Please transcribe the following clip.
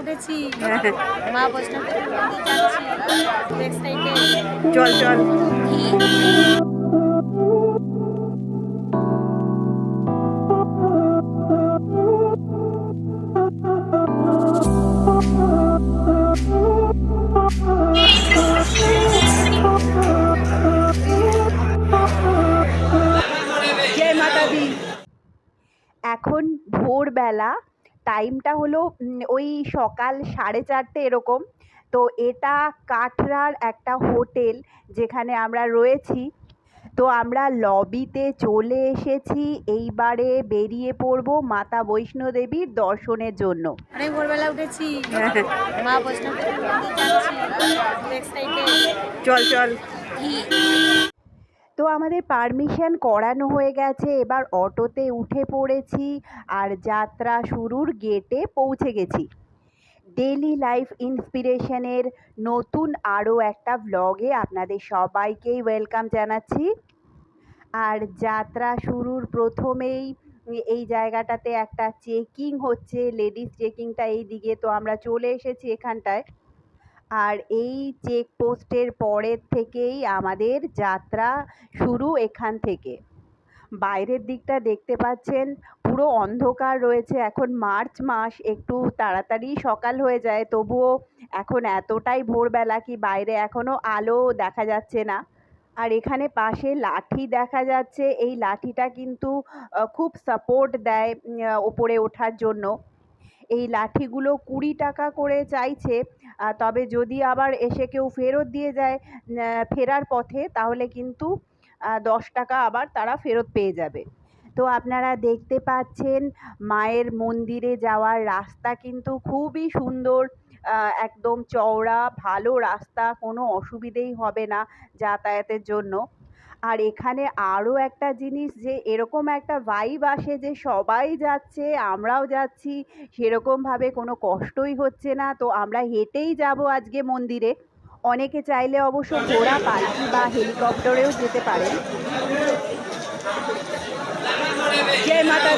উঠেছি। মা বৈষ্ণব চল চল। এখন ভোরবেলা টাইমটা হলো ওই সকাল সাড়ে চারটে এরকম। তো এটা কাটরার একটা হোটেল যেখানে আমরা রয়েছি। তো আমরা লবিতে চলে এসেছি এইবারে বেরিয়ে পড়ব মাতা বৈষ্ণোদেবীর দর্শনের জন্য। অনেক ভোরবেলা উঠেছি। মা বৈষ্ণব দেবীর চল চল। আমাদের পারমিশন করানো হয়ে গেছে। এবার অটোতে উঠে পড়েছি আর যাত্রা শুরুর গেটে পৌঁছে গেছি। ডেলি লাইফ ইন্সপিরেশনের নতুন আরও একটা ব্লগে আপনাদের সবাইকেই ওয়েলকাম জানাচ্ছি। আর যাত্রা শুরুর প্রথমেই এই জায়গাটাতে একটা চেকিং হচ্ছে। লেডিস চেকিংটা এই দিকে। তো আমরা চলে এসেছি এখানটায়। আর এই চেকপোস্টের পরের থেকেই আমাদের যাত্রা শুরু এখান থেকে। বাইরের দিকটা দেখতে পাচ্ছেন, পুরো অন্ধকার রয়েছে। এখন মার্চ মাস, একটু তাড়াতাড়ি সকাল হয়ে যায়, তবুও এখন এতটাই ভোরবেলা কি বাইরে এখনও আলো দেখা যাচ্ছে না। আর এখানে পাশে লাঠি দেখা যাচ্ছে। এই লাঠিটা কিন্তু খুব সাপোর্ট দেয় ওপরে ওঠার জন্য। এই লাঠিগুলো কুড়ি টাকা করে চাইছে তবে যদি আবার এসে কেউ ফেরত দিয়ে যায় ফেরার পথে, তাহলে কিন্তু দশ টাকা আবার তারা ফেরত পেয়ে যাবে। তো আপনারা দেখতে পাচ্ছেন, মায়ের মন্দিরে যাওয়ার রাস্তা কিন্তু খুবই সুন্দর একদম চওড়া, ভালো রাস্তা, কোনো অসুবিধেই হবে না যাতায়াতের জন্য। আর এখানে আরও একটা জিনিস যে এরকম একটা ভাইব আসে যে সবাই যাচ্ছে, আমরাও যাচ্ছি সেরকমভাবে কোনো কষ্টই হচ্ছে না। তো আমরা হেঁটেই যাব আজকে মন্দিরে। অনেকে চাইলে অবশ্য ঘোড়া পালকি বা হেলিকপ্টারেও যেতে পারেন। জয় মাতা